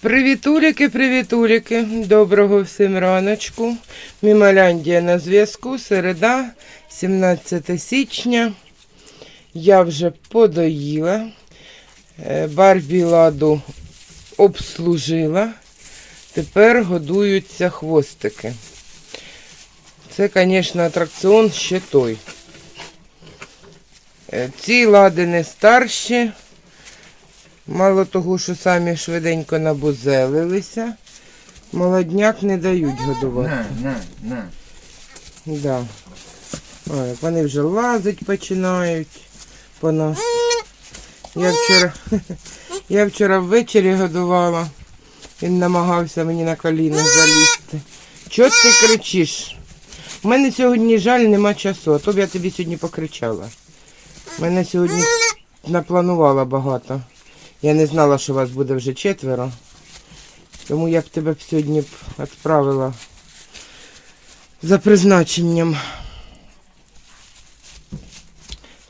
Привітуліки, привітуліки. Доброго всім раночку. Мімаляндія на зв'язку. Середа, 17 січня. Я вже подоїла. Е, Барбі ладу обслужила. Тепер годуються хвостики. Це, звісно, атракціон ще той. Е, Ці лади не старші. Мало того, що самі швиденько набузелилися, молодняк не дають годувати. На, на, на. Да. Ой, вони вже лазить починають по нас. Я вчора, я вчора ввечері годувала. Він намагався мені на коліна залізти. Чого ти кричиш? У мене сьогодні жаль нема часу, а то б я тобі сьогодні покричала. У мене сьогодні напланувала багато. Я не знала, що вас буде вже четверо. Тому я б тебе сьогодні б відправила за призначенням.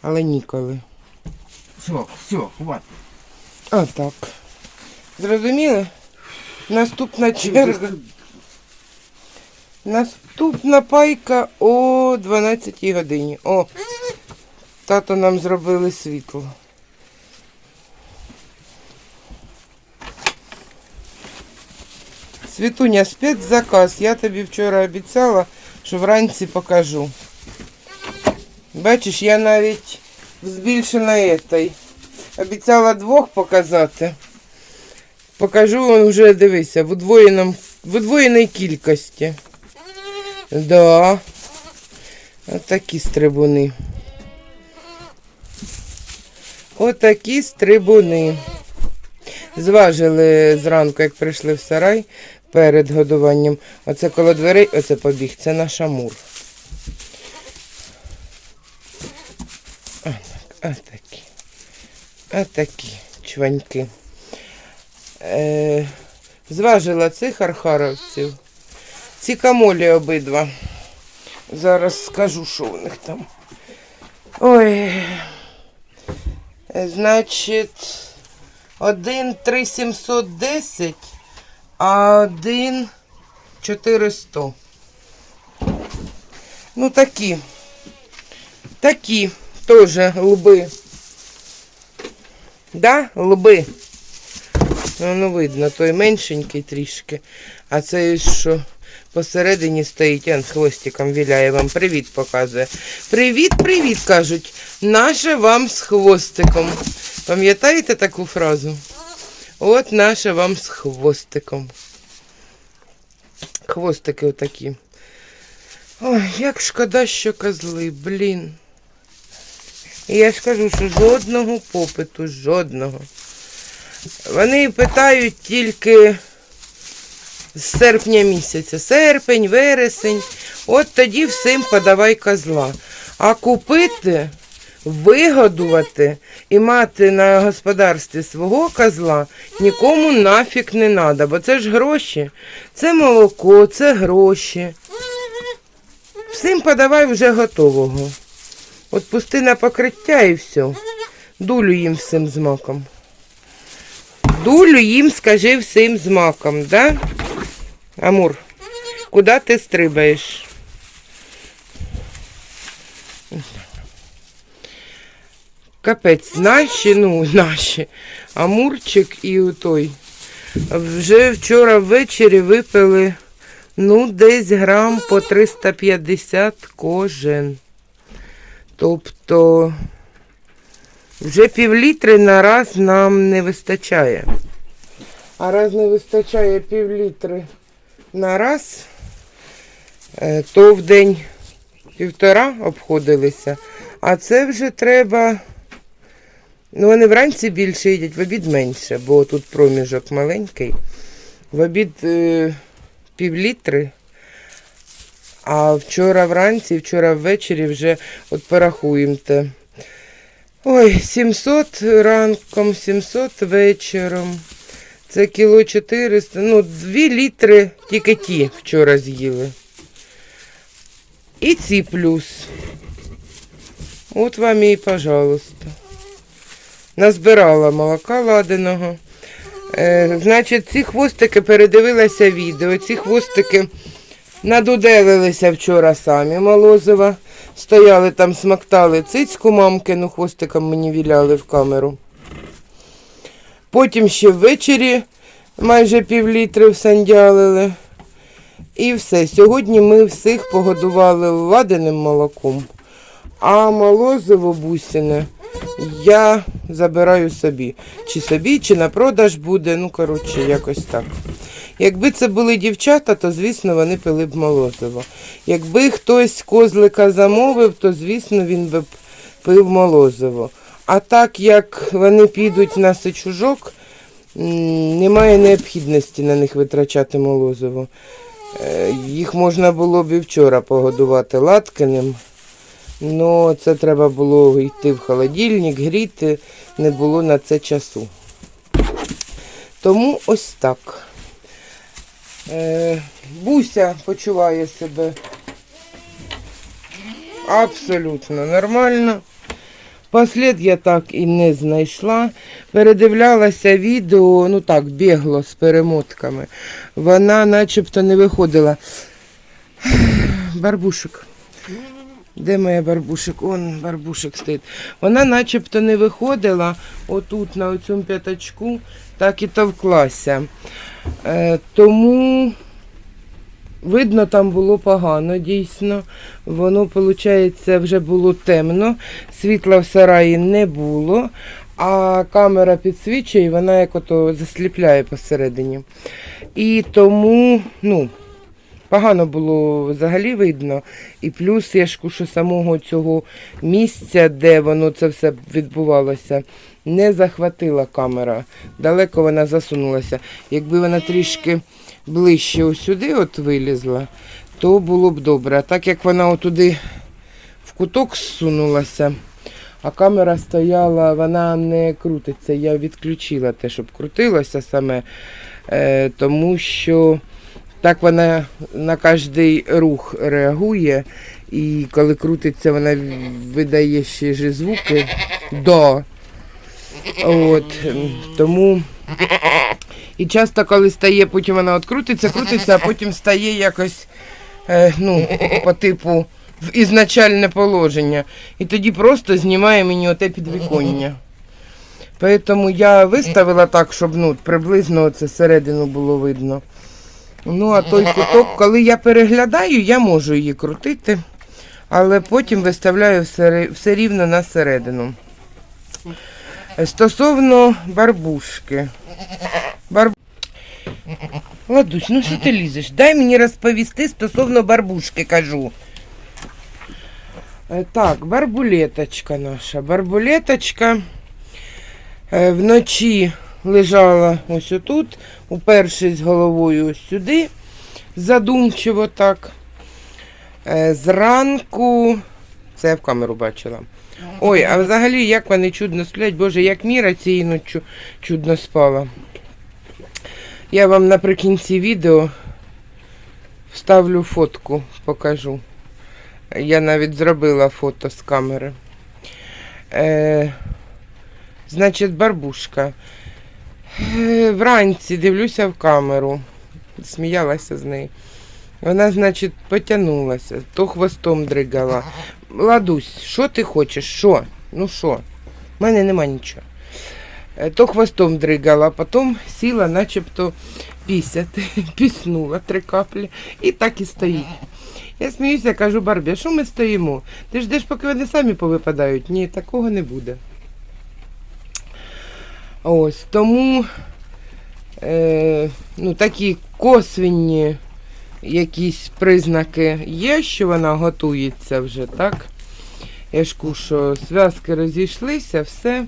Але ніколи. Все, все, хватит. А так. Зрозуміли? Наступна черга. Наступна пайка о 12 годині. О, тато нам зробили світло. Світуня, спецзаказ. Я тобі вчора обіцяла, що вранці покажу. Бачиш, я навіть збільшена этой. Обіцяла двох показати. Покажу вам вже, дивися, в удвоєному, в удвоєній кількості. Да. Отакі стрибуни. Отакі стрибуни. Зважили зранку, як прийшли в сарай перед годуванням. Оце коло дверей, оце побіг. Це наш амур. Отакі. Отакі чваньки. Е, зважила цих архаровців. Ці камолі обидва. Зараз скажу, що у них там. Ой. Е, Значить, один 3710, а один 400. Ну такі. Такі теж лби. Да, лби. Ну, ну видно, той меншенький трішки. А цей що посередині стоїть, он хвостиком віляє вам. Привіт показує. Привіт, привіт, кажуть. Наше вам з хвостиком. Пам'ятаєте таку фразу? От наше вам з хвостиком. Хвостики отакі. Ой, як шкода, що козли, блін. І я ж кажу, що жодного попиту, жодного. Вони питають тільки з серпня місяця. Серпень, вересень. От тоді всім подавай козла. А купити, вигодувати і мати на господарстві свого козла нікому нафіг не треба, бо це ж гроші. Це молоко, це гроші. Всім подавай вже готового. От пусти на покриття і все. Дулю їм всім з маком. Дулю їм, скажи, всім з маком, да? Амур, куди ти стрибаєш? Капець, наші, ну, наші. Амурчик і той. Вже вчора ввечері випили, ну, десь грам по 350 кожен. Тобто вже півлітри на раз нам не вистачає. А раз не вистачає півлітри на раз, е, то в день півтора обходилися. А це вже треба. Ну, вони вранці більше їдять, в обід менше, бо тут проміжок маленький. В обід е, півлітри. А вчора вранці, вчора ввечері вже от порахуємо. Ой, 700 ранком, 700 вечором. Це кіло 400, ну, 2 літри тільки ті вчора з'їли. І ці плюс. От вам і, пожалуйста. Назбирала молока ладеного. Е, значить, ці хвостики передивилася відео. Ці хвостики надуделилися вчора самі. Молозова. Стояли там, смактали цицьку мамкину, хвостиком мені віляли в камеру. Потім ще ввечері майже півлітри всандялили. І все. Сьогодні ми всіх погодували ладеним молоком, а молозиво бусине я забираю собі. Чи собі, чи на продаж буде, ну, коротше, якось так. Якби це були дівчата, то, звісно, вони пили б молозиво. Якби хтось козлика замовив, то, звісно, він би пив молозиво. А так як вони підуть на сичужок, немає необхідності на них витрачати молозиво. Е, Їх можна було б і вчора погодувати латканим. Ну, це треба було йти в холодильник, гріти, не було на це часу. Тому ось так. Е, Буся почуває себе абсолютно нормально. Послід я так і не знайшла. Передивлялася відео, ну так, бігло з перемотками. Вона начебто не виходила. Барбушик. Де моя барбушик? Он барбушик стоїть. Вона начебто не виходила отут на цьому п'ятачку, так і товклася. Е, тому видно, там було погано, дійсно. Воно, виходить, вже було темно, світла в сараї не було, а камера підсвічує, і вона як засліпляє посередині. І тому, ну, Погано було взагалі видно. І плюс я ж кушу самого цього місця, де воно це все відбувалося, не захватила камера. Далеко вона засунулася. Якби вона трішки ближче сюди от вилізла, то було б добре. А так як вона отуди в куток зсунулася, а камера стояла, вона не крутиться. Я відключила те, щоб крутилося саме, е, тому що. Так вона на кожний рух реагує, і коли крутиться, вона видає ще ж звуки до. От, тому і часто, коли стає, потім вона от крутиться, крутиться, а потім стає якось е, ну, по типу в ізначальне положення. І тоді просто знімає мені оте підвіконня. Тому я виставила так, щоб ну, приблизно це середину було видно. Ну, а той куток, коли я переглядаю, я можу її крутити, але потім виставляю все, все рівно на середину. Стосовно барбушки. Бар... Ладусь, ну що ти лізеш? Дай мені розповісти стосовно барбушки, кажу. Е, Так, барбулеточка наша. Барбулеточка е, вночі лежала ось отут, упершись головою ось сюди, задумчиво так. Е, Зранку, це я в камеру бачила. Ой, а взагалі як вони чудно сплять, боже, як Міра цієї ночі чудно спала. Я вам наприкінці відео вставлю фотку, покажу. Я навіть зробила фото з камери. Е, значить, барбушка. Е, Вранці дивлюся в камеру, сміялася з нею. Вона, значить, потягнулася, то хвостом дригала. Ладусь, що ти хочеш? Що? Ну що? У мене нема нічого. Е, То хвостом дригала, потім сіла, начебто пісяти, піснула три каплі і так і стоїть. Я сміюся, кажу, Барбі, а що ми стоїмо? Ти ждеш, поки вони самі повипадають? Ні, такого не буде. Ось тому е, ну, такі косвінні якісь признаки є, що вона готується вже, так? Я ж кушу, зв'язки розійшлися, все.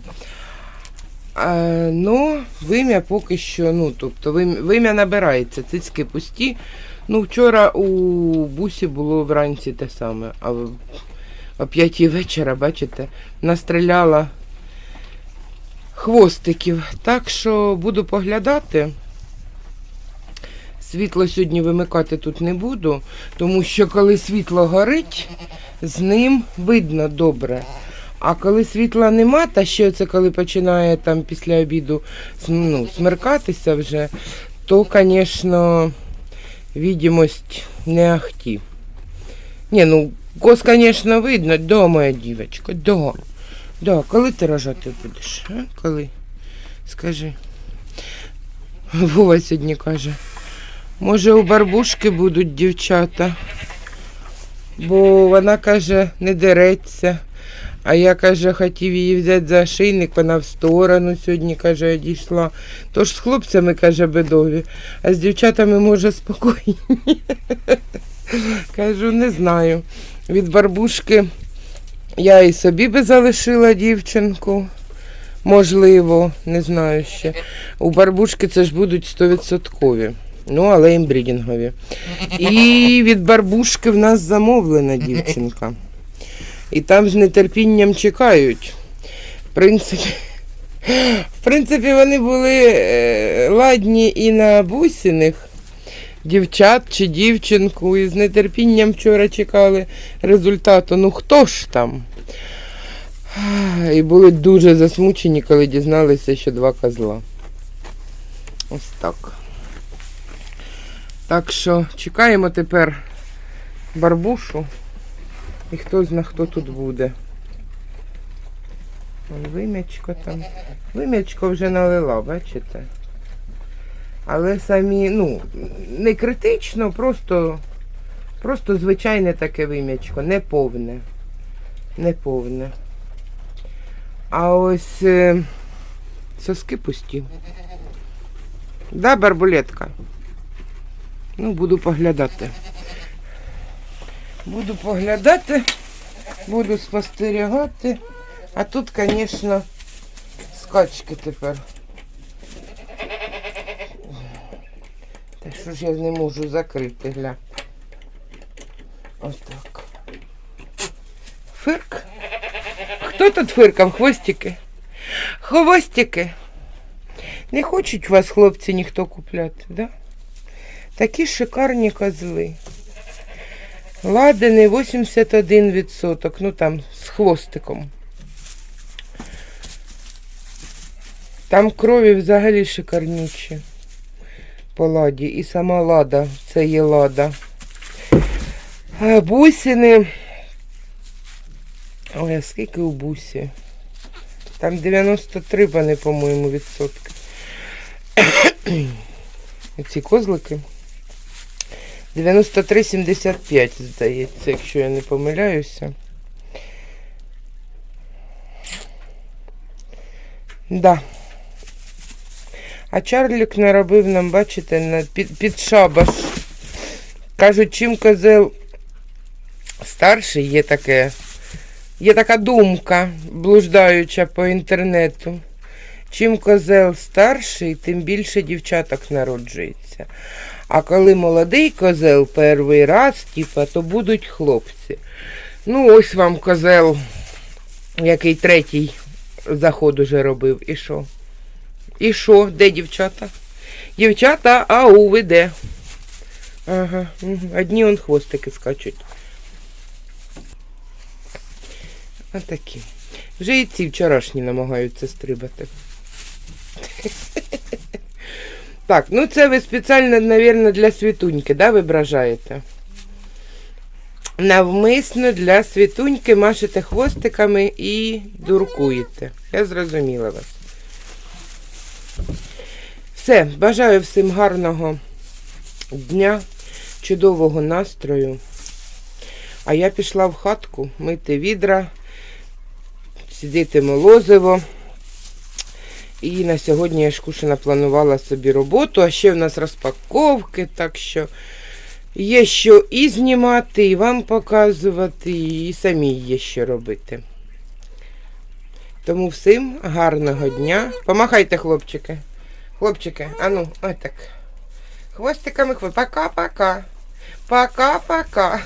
Е, ну, вим'я поки що, ну, тобто вим- вим'я набирається, цицьки пусті. Ну, вчора у бусі було вранці те саме, а о п'ятій вечора, бачите, настріляла хвостиків. Так що буду поглядати. Світло сьогодні вимикати тут не буду, тому що коли світло горить, з ним видно добре. А коли світла нема, та ще це коли починає там після обіду ну, смеркатися вже, то, звісно, відомость не ахті. Ні, ну, кос, звісно, видно, да, моя дівчинка, да. Да, коли ти рожати будеш? А? Коли? Скажи. Вова сьогодні каже. Може, у барбушки будуть дівчата. Бо вона каже, не дереться. А я каже, хотів її взяти за шийник, вона в сторону сьогодні, каже, одійшла. Тож з хлопцями, каже, бедові, а з дівчатами може спокійні. Кажу, не знаю. Від барбушки я і собі би залишила дівчинку. Можливо, не знаю ще. У барбушки це ж будуть 100%. Ну, але імбрідінгові. І від барбушки в нас замовлена дівчинка. І там з нетерпінням чекають. В принципі, в принципі вони були е, ладні і на бусіних дівчат чи дівчинку. І з нетерпінням вчора чекали результату. Ну хто ж там? І були дуже засмучені, коли дізналися, що два козла. Ось так. Так що чекаємо тепер барбушу. І хто зна, хто тут буде. Вим'ячко там. Вим'ячко вже налила, бачите? Але самі, ну, не критично, просто, просто звичайне таке вим'ячко, не повне. Не повне. А ось е, соски пусті. Да, барбулетка? Ну, буду поглядати. Буду поглядати, буду спостерігати. А тут, звісно, скачки тепер. Та що ж я не можу закрити, гля. Ось так. Фирк. Хто тут фиркав? Хвостики? Хвостики. Не хочуть вас, хлопці, ніхто купляти, да? Такі шикарні козли. Ладений 81%, ну там з хвостиком. Там крові взагалі шикарніші по ладі. І сама лада, це є лада. Бусини. Ой, а скільки у бусі? Там 93, вони, по-моєму, відсотки. Ці козлики. 93,75, здається, якщо я не помиляюся. Да. А Чарлік наробив нам, бачите, на, під, під шабаш. Кажуть, чим козел старший, є таке. Є така думка, блуждаюча по інтернету. Чим козел старший, тим більше дівчаток народжується. А коли молодий козел перший раз, типа, то будуть хлопці. Ну, ось вам козел, який третій заход уже робив. І що? І що? Де дівчата? Дівчата, ау, ви де? Ага, одні он хвостики скачуть. Отакі. Вже і ці вчорашні намагаються стрибати. Так, ну це ви спеціально, мабуть, для світуньки, да, вибражаєте? Навмисно для світуньки машете хвостиками і дуркуєте. Я зрозуміла вас. Все, бажаю всім гарного дня, чудового настрою. А я пішла в хатку мити відра, сидіти молозиво. І на сьогодні я ж Кушина планувала собі роботу, а ще в нас розпаковки, так що є що і знімати, і вам показувати, і самі є що робити. Тому всім гарного дня. Помахайте, хлопчики. Хлопчики, ану, отак. Хвостиками хвост. Пока-пока. Пока-пока.